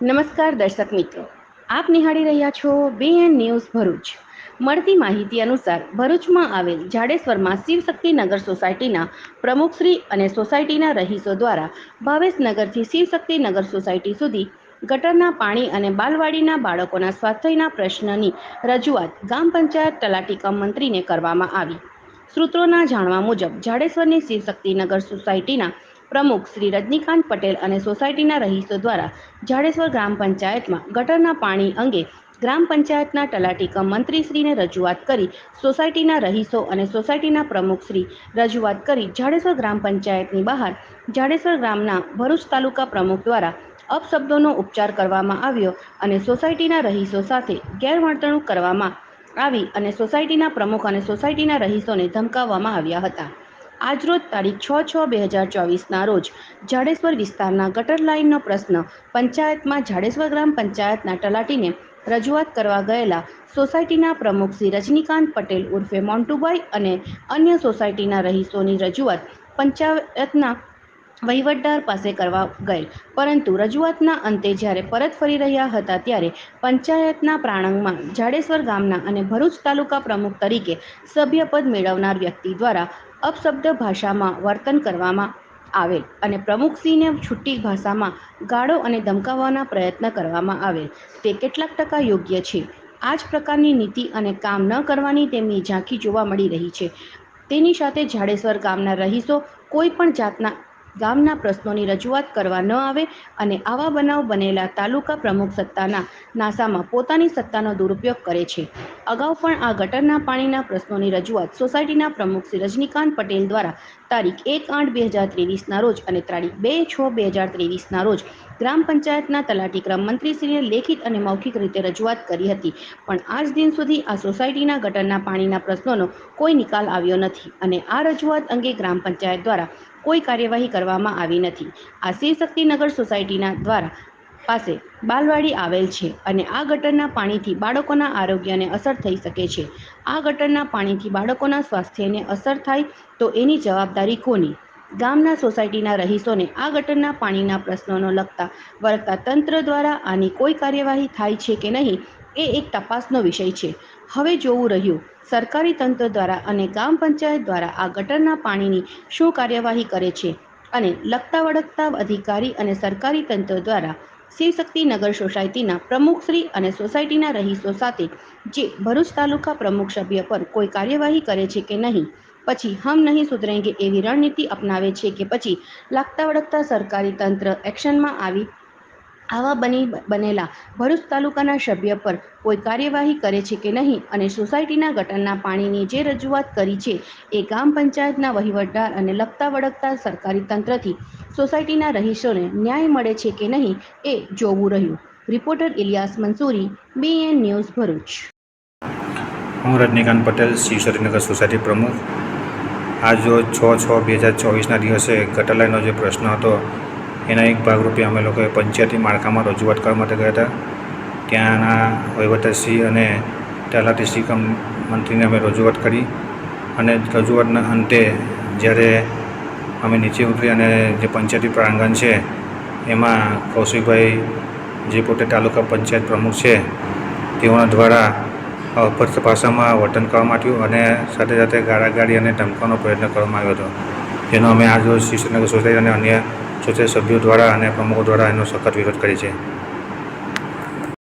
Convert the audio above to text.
નમસ્કાર દર્શક મિત્રો. આપ નિહાળી રહ્યા છો બીએન ન્યૂઝ ભરૂચ. મળતી માહિતી અનુસાર ભરૂચમાં આવેલ જાડેશ્વરમાં શિવશક્તિ નગર સોસાયટીના પ્રમુખશ્રી અને સોસાયટીના રહીશો દ્વારા ભાવેશનગરથી શિવશક્તિનગર શિવશક્તિ નગર સોસાયટી સુધી ગટરના પાણી અને બાલવાડીના બાળકોના સ્વાસ્થ્યના પ્રશ્નની રજૂઆત ગામ પંચાયત તલાટી કમ મંત્રીને કરવામાં આવી. સૂત્રોના જાણવા મુજબ જાડેશ્વરની શિવશક્તિનગર સોસાયટીના પ્રમુખ શ્રી રજનીકાંત પટેલ અને સોસાયટીના રહીશો દ્વારા જાડેશ્વર ગ્રામ પંચાયતમાં ગટરના પાણી અંગે ગ્રામ પંચાયતના તલાટીકમ મંત્રીશ્રીને રજૂઆત કરી સોસાયટીના રહીશો અને સોસાયટીના પ્રમુખશ્રી રજૂઆત કરી જાડેશ્વર ગ્રામ પંચાયતની બહાર જાડેશ્વર ગ્રામના ભરૂચ તાલુકા પ્રમુખ દ્વારા અપશબ્દોનો ઉપચાર કરવામાં આવ્યો અને સોસાયટીના રહીશો સાથે ગેરવર્તણૂક કરવામાં આવી અને સોસાયટીના પ્રમુખ અને સોસાયટીના રહીશોને ધમકાવવામાં આવ્યા હતા. આજરોજ તારીખ છ છ બે હજાર ચોવીસના રોજ જાડેશ્વર વિસ્તારના ગટર લાઇનનો પ્રશ્ન પંચાયતમાં જાડેશ્વર ગ્રામ પંચાયતના તલાટીને રજૂઆત કરવા ગયેલા સોસાયટીના પ્રમુખ શ્રી રજનીકાંત પટેલ ઉર્ફે મોન્ટુભાઈ અને અન્ય સોસાયટીના રહીશોની રજૂઆત પંચાયતના વહીવટદાર પાસે કરવા ગયેલ પરંતુ રજૂઆતના અંતે જ્યારે પરત ફરી રહ્યા હતા ત્યારે પંચાયતના પ્રાણંગમાં જાડેશ્વર ગામના અને ભરૂચ તાલુકા પ્રમુખ તરીકે સભ્યપદ મેળવનાર વ્યક્તિ દ્વારા અપશબ્દ ભાષામાં વર્તન કરવામાં આવેલ અને પ્રમુખસિંહને છૂટી ભાષામાં ગાળો અને ધમકાવવાના પ્રયત્ન કરવામાં આવેલ. તે કેટલાક ટકા યોગ્ય છે. આ જ પ્રકારની નીતિ અને કામ ન કરવાની તેમની ઝાંખી જોવા મળી રહી છે. તેની સાથે જાડેશ્વર ગામના રહીશો કોઈ પણ જાતના ગામના પ્રશ્નોની રજૂઆત કરવા ન આવે અને આવા બનાવ બનેલા તાલુકા પ્રમુખ સત્તાના નાસામાં પોતાની સત્તાનો દુરુપયોગ કરે છે. અગાઉ પણ આ ગટરના પાણીના પ્રશ્નોની રજૂઆત સોસાયટીના પ્રમુખ શ્રી રજનીકાંત પટેલ દ્વારા તારીખ એક આઠ બે હજાર ત્રેવીસના રોજ અને તારીખ બે છ બે હજાર ત્રેવીસના રોજ ગ્રામ પંચાયતના તલાટી ક્રમ મંત્રીશ્રીએ લેખિત અને મૌખિક રીતે રજૂઆત કરી હતી. પણ આજ દિન સુધી આ સોસાયટીના ગટરના પાણીના પ્રશ્નોનો કોઈ નિકાલ આવ્યો નથી અને આ રજૂઆત અંગે ગ્રામ પંચાયત દ્વારા કોઈ કાર્યવાહી કરવામાં આવી નથી. આ શિવશક્તિનગર સોસાયટીના દ્વારા પાસે બાલવાડી આવેલ છે અને આ ગટરના પાણીથી બાળકોના આરોગ્યને અસર થઈ શકે છે. આ ગટરના પાણીથી બાળકોના સ્વાસ્થ્યને અસર થાય તો એની જવાબદારી કોની? ગામના સોસાયટીના રહીશોને આ ગટરના પાણીના પ્રશ્નોનો લગતા વળગતા તંત્ર દ્વારા આની કોઈ કાર્યવાહી થાય છે કે નહીં, એ એક તપાસનો વિષય છે. હવે જોવું રહ્યું. સરકારી તંત્ર દ્વારા અને ગામ પંચાયત દ્વારા આ ગટરના પાણીની શું કાર્યવાહી કરે છે અને લગતા વળગતા અધિકારી અને સરકારી તંત્ર દ્વારા શિવશક્તિનગર સોસાયટીના પ્રમુખશ્રી અને સોસાયટીના રહીશો સાથે જે ભરૂચ તાલુકા પ્રમુખ સભ્ય પર કોઈ કાર્યવાહી કરે છે કે નહીં પછી હમ નહીં સુધરેંગે એવી રણનીતિ અપનાવે છે કે પછી લાગતા વળગતા સરકારી તંત્ર એક્શનમાં આવી, આવા બની બનેલા ભરૂચ તાલુકાના સભ્ય પર કોઈ કાર્યવાહી કરે છે કે નહીં અને સોસાયટીના ગટરના પાણીની જે રજૂઆત કરી છે એ ગામ પંચાયતના વહીવટદાર અને લગતા વળગતા સરકારી તંત્રથી સોસાયટીના રહીશોને ન્યાય મળે છે કે નહીં એ જોવું રહ્યું. Reporter Ilyas Mansuri, BN news Bharuch. હું રજનીકાંત પટેલ શિવશક્તિનગર સોસાયટી પ્રમુખ. આજ રોજ છ છ બે હજાર ચોવીસના દિવસે ગટર લાઇનનો જે પ્રશ્ન હતો, એના એક ભાગરૂપે અમે લોકોએ પંચાયતી માળખામાં રજૂઆત કરવા માટે ગયા હતા. ત્યાંના વહીવટશ્રી અને તલાટીશ્રી મંત્રીને અમે રજૂઆત કરી અને રજૂઆતના અંતે જ્યારે અમે નીચે ઉતરી અને જે પંચાયતી પ્રાંગણ છે, એમાં કૌશિકભાઈ જે પોતે તાલુકા પંચાયત પ્રમુખ છે, તેઓના દ્વારા અપર્થ ભાષામાં વર્તન કરવામાં આવ્યું અને સાથે સાથે ગાળાગાળી અને ધમકાવવાનો પ્રયત્ન કરવામાં આવ્યો હતો. જેનો અમે આજ રોજ શિવસેનગર સોસાયટી અને અન્ય સોસાયટી સભ્યો દ્વારા અને પ્રમુખો દ્વારા એનો સખત વિરોધ કરી છે.